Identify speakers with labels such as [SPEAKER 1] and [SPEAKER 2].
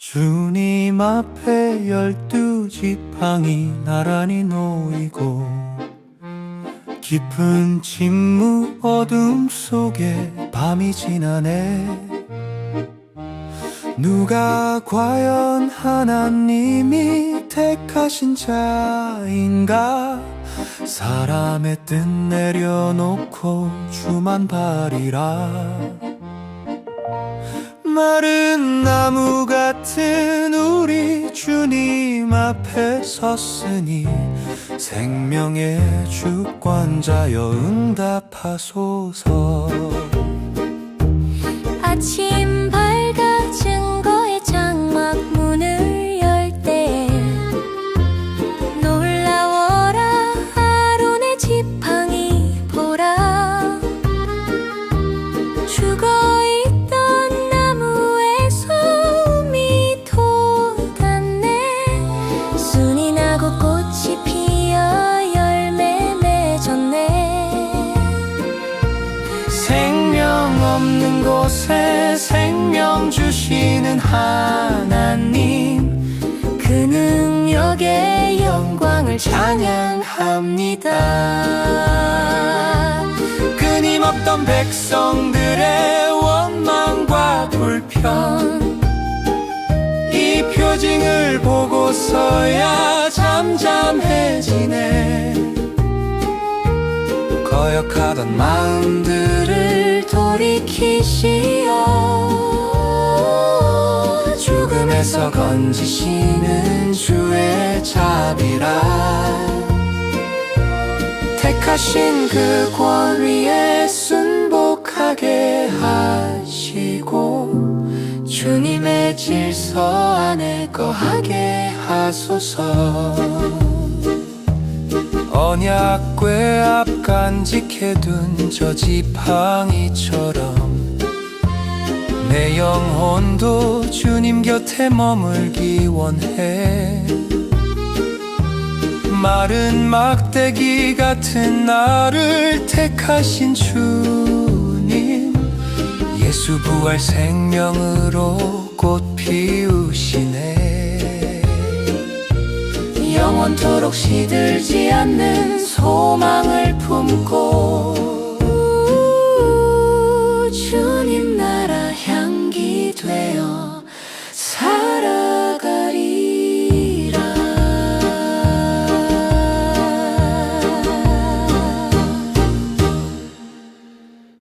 [SPEAKER 1] 주님 앞에 열두 지팡이 나란히 놓이고 깊은 침묵 어둠 속에 밤이 지나네. 누가 과연 하나님이 택하신 자인가? 사람의 뜻 내려놓고 주만 바리라. 마른 나무 같은 우리 주님 앞에 섰으니 생명의 주권자여 응답하소서 곳에 생명 주시는 하나님
[SPEAKER 2] 그 능력의
[SPEAKER 1] 영광을 찬양합니다. 끊임없던 백성들의 원망과 불평 이 표징을 보고서야 잠잠해지네 거역하던 마음들을 돌이키시어 죽음에서 건지시는 주의 자비라. 택하신 그 권위에 순복하게 하시고 주님의 질서 안에 거하게 하소서 언약궤 앞 간직해둔 저 지팡이처럼 내 영혼도 주님 곁에 머물기 원해. 마른 막대기 같은 나를 택하신 주님 예수 부활 생명으로 꽃 피우시네. 영 원토록 시들지 않는 소망을 품고